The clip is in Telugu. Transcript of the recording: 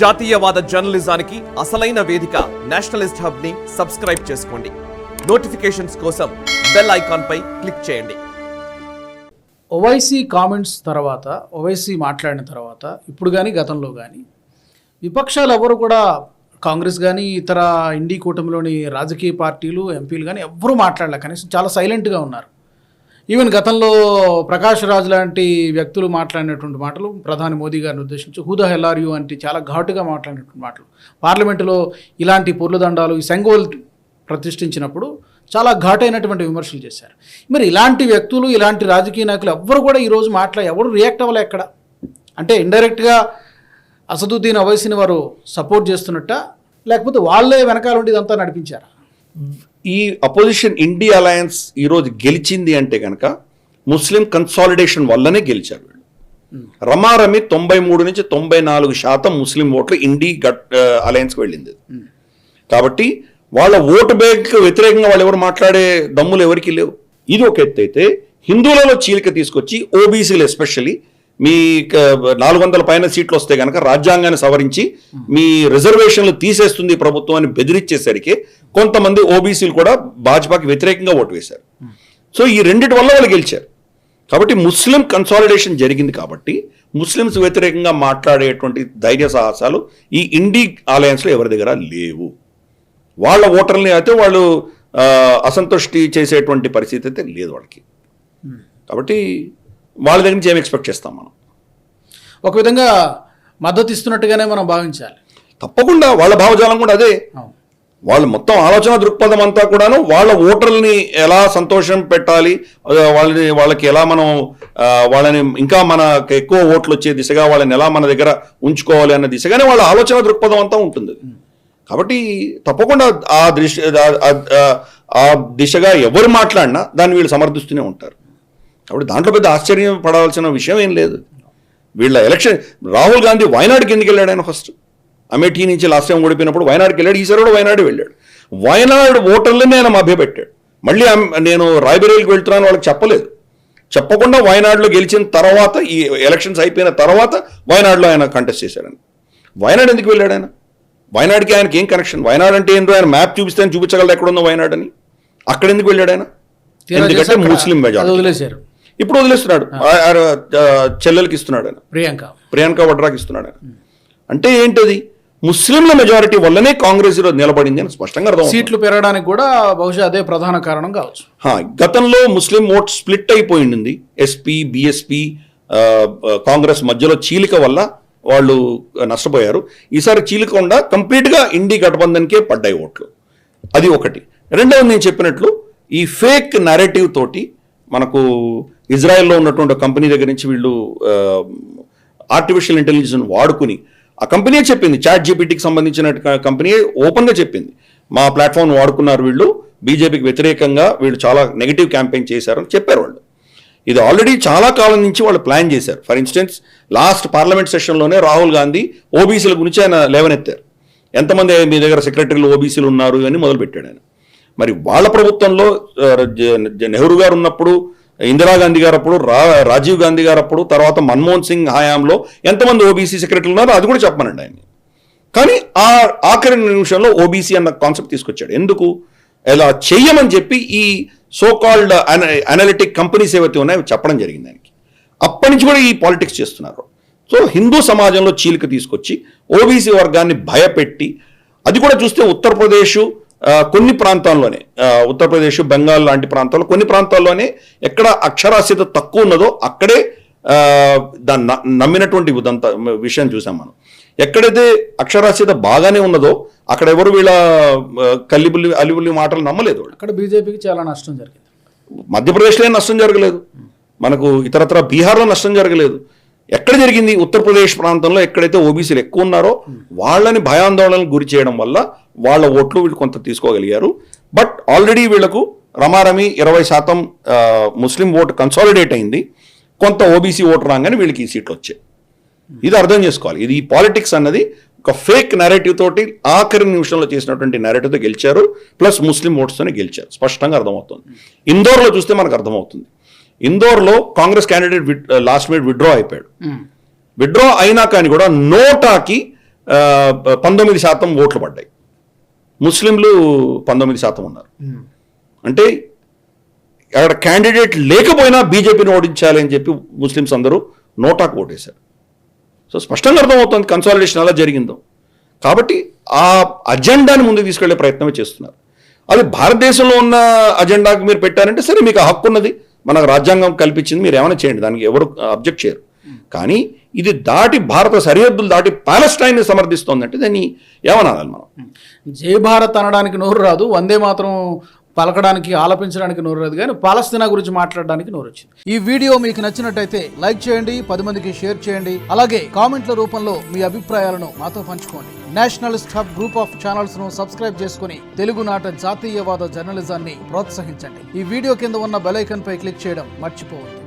జాతీయవాద జర్నలిజానికి అసలైన వేదిక నేషనలిస్ట్ హబ్ని సబ్స్క్రైబ్ చేసుకోండి. నోటిఫికేషన్స్ కోసం బెల్ ఐకాన్ పై క్లిక్ చేయండి. ఓవైసీ కామెంట్స్ తర్వాత ఓవైసీ మాట్లాడిన తర్వాత ఇప్పుడు కానీ గతంలో కానీ విపక్షాలు ఎవరు కూడా కాంగ్రెస్ కానీ ఇతర ఇండి కూటమిలోని రాజకీయ పార్టీలు ఎంపీలు కానీ ఎవ్వరూ మాట్లాడలే. కనీసం చాలా సైలెంట్గా ఉన్నారు. ఈవెన్ గతంలో ప్రకాష్ రాజ్ లాంటి వ్యక్తులు మాట్లాడినటువంటి మాటలు ప్రధాని మోదీ గారిని ఉద్దేశించి హూదా హెల్ఆర్యూ అంటే చాలా ఘాటుగా మాట్లాడినటువంటి మాటలు. పార్లమెంటులో ఇలాంటి పొర్లుదండాలు ఈ సెంగోల్ ప్రతిష్ఠించినప్పుడు చాలా ఘాటైనటువంటి విమర్శలు చేశారు. మరి ఇలాంటి వ్యక్తులు ఇలాంటి రాజకీయ నాయకులు ఎవ్వరు కూడా ఈరోజు మాట్లా ఎవరు రియాక్ట్ అవ్వలే ఎక్కడ? అంటే ఇండైరెక్ట్గా అసదుద్దీన్ అవైసీని వారు సపోర్ట్ చేస్తున్నట్ట? లేకపోతే వాళ్ళే వెనకాల ఉండి ఇదంతా నడిపించారా? ఈ అపోజిషన్ ఇండి అలయన్స్ ఈరోజు గెలిచింది అంటే కనుక ముస్లిం కన్సాలిడేషన్ వల్లనే గెలిచారు వీళ్ళు. రమారమి తొంభై మూడు నుంచి తొంభై నాలుగు శాతం ముస్లిం ఓట్లు ఇండి గట్ అలయన్స్కి వెళ్ళింది. కాబట్టి వాళ్ళ ఓటు బ్యాంక్ వ్యతిరేకంగా వాళ్ళు ఎవరు మాట్లాడే దమ్ములు ఎవరికి లేవు. ఇది ఒక ఎత్తు అయితే హిందువులలో చీలిక తీసుకొచ్చి ఓబీసీలు ఎస్పెషల్లీ మీ నాలుగు వందల పైన సీట్లు వస్తే కనుక రాజ్యాంగాన్ని సవరించి మీ రిజర్వేషన్లు తీసేస్తుంది ప్రభుత్వం అని బెదిరించేసరికి కొంతమంది ఓబీసీలు కూడా భాజపాకి వ్యతిరేకంగా ఓటు వేశారు. సో ఈ రెండిటి వల్ల వాళ్ళు గెలిచారు. కాబట్టి ముస్లిం కన్సాలిడేషన్ జరిగింది కాబట్టి ముస్లిమ్స్ వ్యతిరేకంగా మాట్లాడేటువంటి ధైర్య సాహసాలు ఈ ఇండి ఆలయన్స్లో ఎవరి దగ్గర లేవు. వాళ్ళ ఓటర్లని అయితే వాళ్ళు అసంతుష్టి చేసేటువంటి పరిస్థితి అయితే లేదు వాళ్ళకి. కాబట్టి వాళ్ళ దగ్గర నుంచి ఏం ఎక్స్పెక్ట్ చేస్తాం మనం? ఒక విధంగా మద్దతు ఇస్తున్నట్టుగానే మనం భావించాలి. తప్పకుండా వాళ్ళ భావజాలం కూడా అదే. వాళ్ళు మొత్తం ఆలోచన దృక్పథం అంతా కూడాను వాళ్ళ ఓటర్లని ఎలా సంతోషం పెట్టాలి వాళ్ళని వాళ్ళకి ఎలా మనం వాళ్ళని ఇంకా మన ఎక్కువ ఓట్లు వచ్చే దిశగా వాళ్ళని ఎలా మన దగ్గర ఉంచుకోవాలి అన్న దిశగానే వాళ్ళ ఆలోచన దృక్పథం అంతా ఉంటుంది. కాబట్టి తప్పకుండా ఆ ఆ- ఆ దిశగా ఎవరు మాట్లాడినా దాన్ని వీళ్ళు సమర్థిస్తూనే ఉంటారు. కాబట్టి దాంట్లో పెద్ద ఆశ్చర్యం పడాల్సిన విషయం ఏం లేదు. వీళ్ళ ఎలక్షన్ రాహుల్ గాంధీ వయనాడుకి ఎందుకు వెళ్ళాడు ఆయన ఫస్ట్? అమేఠీ నుంచి లాస్ట్ టైం ఓడిపోయినప్పుడు వయనాడుకి వెళ్ళాడు ఈసారి కూడా వయనాడు వెళ్ళాడు. వయనాడు ఓటర్లని ఆయన మభ్యపెట్టాడు. మళ్ళీ నేను రాయబరేలీకి వెళ్తున్నాను వాళ్ళకి చెప్పలేదు. చెప్పకుండా వయనాడులో గెలిచిన తర్వాత ఈ ఎలక్షన్స్ అయిపోయిన తర్వాత వయనాడులో ఆయన కంటెస్ట్ చేశాడని. వయనాడు ఎందుకు వెళ్ళాడు ఆయన? వయనాడుకి ఆయనకి ఏం కనెక్షన్ వయనాడు అంటే ఏంటో ఆయన మ్యాప్ చూపిస్తే చూపించగలరు ఎక్కడ ఉందో వయనాడు అని అక్కడ ఎందుకు వెళ్ళాడు ఆయన? ఎందుకంటే ముస్లిం మెజారిటీ ఇప్పుడు వదిలేస్తున్నాడు. చెల్లెలకి ఇస్తున్నాడు ఆయన. ప్రియాంక. ప్రియాంక వడ్రాకి ఇస్తున్నాడు ఆయన. అంటే ఏంటది? ముస్లింల మెజారిటీ వల్లనే కాంగ్రెస్ ఈరోజు నిలబడింది అని స్పష్టంగా అర్థం సీట్లు పెరగడానికి కూడా బహుశా అదే ప్రధాన కారణం కావచ్చు. గతంలో ముస్లిం ఓట్ స్ప్లిట్ అయిపోయింది. ఎస్పీ బిఎస్పి కాంగ్రెస్ మధ్యలో చీలిక వల్ల వాళ్ళు నష్టపోయారు. ఈసారి చీలికకుండా కంప్లీట్గా ఇండి గఠబంధన్కే పడ్డాయి ఓట్లు. అది ఒకటి. రెండవది నేను చెప్పినట్లు ఈ ఫేక్ నరేటివ్ తోటి మనకు ఇజ్రాయెల్లో ఉన్నటువంటి కంపెనీ దగ్గర నుంచి వీళ్ళు ఆర్టిఫిషియల్ ఇంటెలిజెన్స్ వాడుకుని ఆ కంపెనీ చెప్పింది. చాట్ జీపీటీకి సంబంధించిన కంపెనీ ఓపెన్గా చెప్పింది. మా ప్లాట్ఫామ్ వాడుకున్నారు వీళ్ళు. బీజేపీకి వ్యతిరేకంగా వీళ్ళు చాలా నెగిటివ్ క్యాంపెయిన్ చేశారని చెప్పారు వాళ్ళు. ఇది ఆల్రెడీ చాలా కాలం నుంచి వాళ్ళు ప్లాన్ చేశారు. ఫర్ ఇన్స్టెన్స్ లాస్ట్ పార్లమెంట్ సెషన్లోనే రాహుల్ గాంధీ ఓబీసీల గురించి ఆయన లేవనెత్తారు. ఎంతమంది మీ దగ్గర సెక్రటరీలు ఓబీసీలు ఉన్నారు? అని మొదలుపెట్టాడు ఆయన. మరి వాళ్ళ ప్రభుత్వంలో నెహ్రూ గారు ఉన్నప్పుడు ఇందిరాగాంధీ గారు అప్పుడు రా రాజీవ్ గాంధీ గారు అప్పుడు తర్వాత మన్మోహన్ సింగ్ హయాంలో ఎంతమంది ఓబీసీ సెక్రటరీలు ఉన్నారో అది కూడా చెప్పమనండి ఆయన కానీ ఆ ఆఖరి నిమిషంలో ఓబీసీ అన్న కాన్సెప్ట్ తీసుకొచ్చాడు. ఎందుకు? ఇలా చెయ్యమని చెప్పి ఈ సో కాల్డ్ అనలిటిక్ కంపెనీస్ ఏవైతే ఉన్నాయో చెప్పడం జరిగింది ఆయనకి. అప్పటి నుంచి కూడా ఈ పాలిటిక్స్ చేస్తున్నారు. సో హిందూ సమాజంలో చీలిక తీసుకొచ్చి ఓబీసీ వర్గాన్ని భయపెట్టి అది కూడా చూస్తే ఉత్తరప్రదేశ్ కొన్ని ప్రాంతాల్లోనే ఉత్తరప్రదేశ్ బెంగాల్ లాంటి ప్రాంతాల్లో కొన్ని ప్రాంతాల్లోనే ఎక్కడ అక్షరాస్యత తక్కువ ఉన్నదో అక్కడే దాన్ని నమ్మినటువంటి ఉదంత విషయం చూసాం మనం. ఎక్కడైతే అక్షరాస్యత బాగానే ఉన్నదో అక్కడ ఎవరు వీళ్ళ కల్లిబుల్లి అలిబుల్లి మాటలు నమ్మలేదు అక్కడ బీజేపీకి చాలా నష్టం జరిగింది. మధ్యప్రదేశ్లో నష్టం జరగలేదు. మనకు ఇతరత్ర బీహార్లో నష్టం జరగలేదు. ఎక్కడ జరిగింది? ఉత్తరప్రదేశ్ ప్రాంతంలో ఎక్కడైతే ఓబీసీలు ఎక్కువ ఉన్నారో వాళ్ళని భయాందోళనకు గురి చేయడం వల్ల వాళ్ళ ఓట్లు వీళ్ళు కొంత తీసుకోగలిగారు. బట్ ఆల్రెడీ వీళ్ళకు రమారమి ఇరవై శాతం ముస్లిం ఓటు కన్సాలిడేట్ అయింది. కొంత ఓబీసీ ఓటు రాగానే వీళ్ళకి ఈ సీట్లు వచ్చాయి. ఇది అర్థం చేసుకోవాలి. ఇది ఈ పాలిటిక్స్ అన్నది ఒక ఫేక్ నెరేటివ్ తోటి ఆఖరి నిమిషంలో చేసినటువంటి నెరేటివ్తో గెలిచారు. ప్లస్ ముస్లిం ఓట్స్తోనే గెలిచారు. స్పష్టంగా అర్థమవుతుంది. ఇందోర్లో చూస్తే మనకు అర్థమవుతుంది. ఇందోర్లో Congress candidate last minute withdraw అయిపోయాడు. విత్డ్రా అయినా కానీ కూడా నోటాకి ఆ, పంతొమ్మిది శాతం ఓట్లు పడ్డాయి. ముస్లింలు పంతొమ్మిది శాతం ఉన్నారు. అంటే అక్కడ క్యాండిడేట్ లేకపోయినా బీజేపీని ఓడించాలి అని చెప్పి ముస్లిమ్స్ అందరూ నోటాకు ఓటేశారు. సో స్పష్టంగా అర్థమవుతుంది కన్సాలిడేషన్ ఎలా జరిగిందో. కాబట్టి ఆ అజెండాని ముందుకు తీసుకెళ్ళే ప్రయత్నమే చేస్తున్నారు. అది భారతదేశంలో ఉన్న అజెండాకు మీరు పెట్టారంటే సరే మీకు హక్కు ఉన్నది. మనకు రాజ్యాంగం కల్పించింది మీరు ఏమైనా చేయండి. దానికి ఎవరు అబ్జెక్ట్ చేయరు. కానీ ఇది దాటి భారత సరిహద్దులు దాటి పాలస్టైన్ని సమర్థిస్తోందంటే దాన్ని ఏమనాలి మనం? జై భారత్ అనడానికి నోరు రాదు. వందే మాత్రం పలకడానికి ఆలపించడానికి నోరు కానీ పాలస్తీనా గురించి మాట్లాడడానికి నోరు వచ్చింది. ఈ వీడియో మీకు నచ్చినట్టయితే లైక్ చేయండి పది మందికి షేర్ చేయండి. అలాగే కామెంట్ల రూపంలో మీ అభిప్రాయాలను మాతో పంచుకోండి. నేషనలిస్ట్ హబ్ గ్రూప్ ఆఫ్ ఛానల్స్ను సబ్స్క్రైబ్ చేసుకుని తెలుగునాట జాతీయవాద జర్నలిజాన్ని ప్రోత్సహించండి. ఈ వీడియో కింద ఉన్న బెలైకన్ పై క్లిక్ చేయడం మర్చిపోవద్దు.